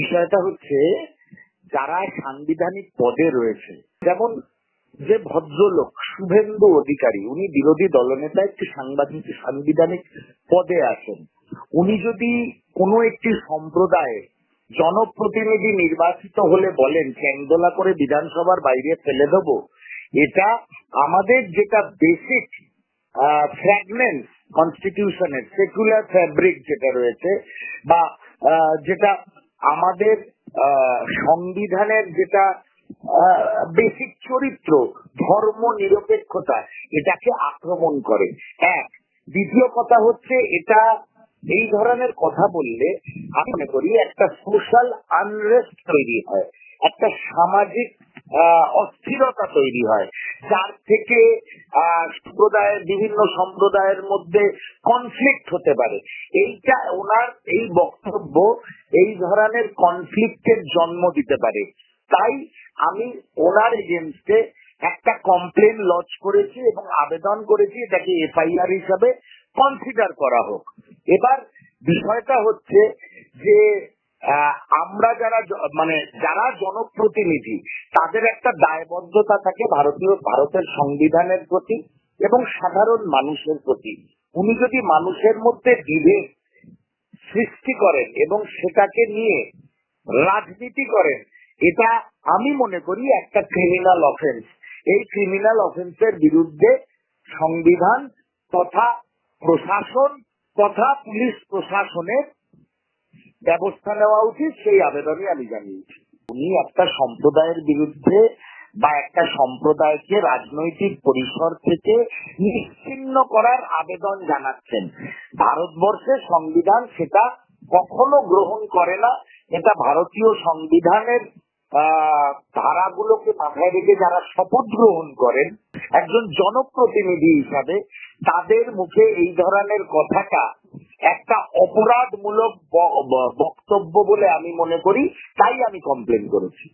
বিষয়টা হচ্ছে যারা সাংবিধানিক পদে রয়েছে, যেমন যে ভদ্রলোক শুভেন্দু অধিকারী, উনি বিরোধী দলনেতা একটি সাংবাদিক, সাংবিধানিক পদে আছেন উনি যদি কোনো একটি সম্প্রদায়ে জনপ্রতিনিধি নির্বাচিত হলে বলেন চ্যাংদোলা করে বিধানসভার বাইরে ফেলে দেবো, এটা আমাদের যেটা বেসিক ফ্র্যাগমেন্ট কনস্টিটিউশনের সেকুলার ফ্যাব্রিক যেটা রয়েছে, বা যেটা আমাদের সংবিধানের যেটা বেসিক চরিত্র, ধর্ম নিরপেক্ষতা, এটাকে আক্রমণ করে। এক, দ্বিতীয় কথা হচ্ছে এটা, এই ধরনের কথা বললে আমি মনে করি একটা সোশ্যাল আনরেস্ট তৈরি হয়, একটা সামাজিক অস্থিরতা তৈরি হয়। যার থেকে সম্প্রদায়ের, বিভিন্ন সম্প্রদায়ের মধ্যে কনফ্লিক্ট হতে পারে। এইটা ওনার এই বক্তব্য, এই ধরনের কনফ্লিক্টের জন্ম দিতে পারে। তাই আমি ওনার এগেনস্টে একটা কমপ্লেন লজ করেছি এবং আবেদন করেছি এটাকে এফআইআর হিসাবে কনসিডার করা হোক। এবার বিষয়টা হচ্ছে যে আমরা যারা মানে যারা জনপ্রতিনিধি, তাদের একটা দায়বদ্ধতা থাকে ভারতীয়, ভারতের সংবিধানের প্রতি এবং সাধারণ মানুষের প্রতি। উনি যদি মানুষের মধ্যে বিভেদ সৃষ্টি করেন এবং সেটাকে নিয়ে রাজনীতি করেন, এটা আমি মনে করি একটা ক্রিমিনাল অফেন্স এই ক্রিমিনাল অফেন্সের বিরুদ্ধে সংবিধান তথা প্রশাসন তথা পুলিশ প্রশাসনের ব্যবস্থা নেওয়া উচিত, সেই আবেদনই আমি জানিয়েছি। উনি একটা সম্প্রদায়ের বিরুদ্ধে বা একটা সম্প্রদায়কে রাজনৈতিক পরিসর থেকে নিশ্চিন্ন করার আবেদন জানাচ্ছেন। ভারতবর্ষের সংবিধান সেটা কখনো গ্রহণ করে না। এটা ভারতীয় সংবিধানের ধারাগুলোকে মাথায় রেখে যারা শপথ গ্রহণ করেন, একজন জনপ্রতিনিধি হিসাবে তাদের মুখে এই ধরনের কথাটা একটা অপরাধমূলক বক্তব্য বলে আমি মনে করি তাই আমি কমপ্লেন করেছি।